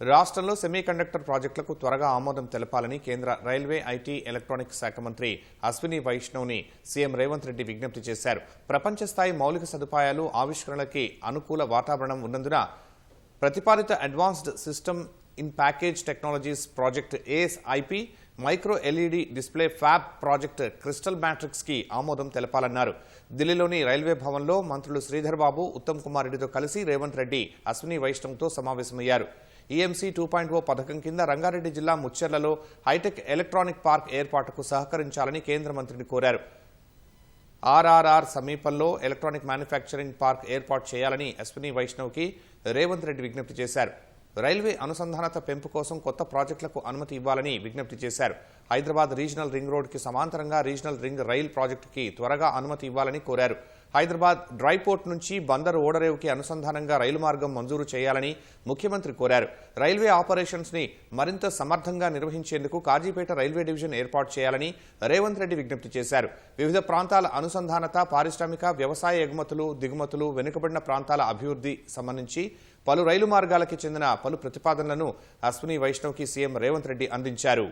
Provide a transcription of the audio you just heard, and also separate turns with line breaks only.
రాష్ట్రంలో సెమీకండక్టర్ ప్రాజెక్టులకు త్వరగా ఆమోదం తెలపాలని కేంద్ర రైల్వే ఐటీ ఎలక్ట్రానిక్స్ శాఖ మంత్రి అశ్విని వైష్ణవ్ని సీఎం రేవంత్ రెడ్డి విజ్ఞప్తి చేశారు. ప్రపంచ స్థాయి మౌలిక సదుపాయాలు ఆవిష్కరణలకి అనుకూల వాతావరణం ఉన్నందున ప్రతిపాదిత advanced system in package technologies project ASIP micro LED display fab project crystal మ్యాట్రిక్స్కి ఆమోదం తెలపాలన్నారు. ఢిల్లీలోని రైల్వే భవన్లో మంత్రులు శ్రీధర్ బాబు ఉత్తమ్ కుమార్ రెడ్డితో కలిసి రేవంత్ రెడ్డి అశ్విని వైష్ణవ్తో సమావేశమయ్యారు. ఈఎంసీ టూ పాయింట్ ఓ పథకం కింద రంగారెడ్డి జిల్లా ముచ్చెర్లలో హైటెక్ ఎలక్ట్రానిక్ పార్క్ ఏర్పాటుకు సహకరించాలని కేంద్ర మంత్రిని కోరారు. ఆర్ఆర్ఆర్ సమీపంలో ఎలక్ట్రానిక్ మ్యానుఫ్యాక్చరింగ్ పార్క్ ఏర్పాటు చేయాలని అశ్విని వైష్ణవ్కి రేవంత్ రెడ్డి విజ్ఞప్తి చేశారు. రైల్వే అనుసంధానత పెంపు కోసం కొత్త ప్రాజెక్టులకు అనుమతి ఇవ్వాలని విజ్ఞప్తి చేశారు. హైదరాబాద్ రీజనల్ రింగ్ రోడ్డుకి సమాంతరంగా రీజనల్ రింగ్ రైల్ ప్రాజెక్టుకి త్వరగా అనుమతి ఇవ్వాలని కోరారు. హైదరాబాద్ డ్రైపోర్ట్ నుంచి బందరు ఓడరేవుకి అనుసంధానంగా రైలు మార్గం మంజూరు చేయాలని ముఖ్యమంత్రి కోరారు. రైల్వే ఆపరేషన్స్ని మరింత సమర్థంగా నిర్వహించేందుకు కాజీపేట రైల్వే డివిజన్ ఏర్పాటు చేయాలని రేవంత్ రెడ్డి విజ్ఞప్తి చేశారు. వివిధ ప్రాంతాల అనుసంధానత పారిశ్రామిక వ్యవసాయ ఎగుమతులు దిగుమతులు వెనుకబడిన ప్రాంతాల అభివృద్ధి సంబంధించి పలు రైలు మార్గాలకి చెందిన పలు ప్రతిపాదనలను అశ్విని వైష్ణవ్కి సీఎం రేవంత్ రెడ్డి అందించారు.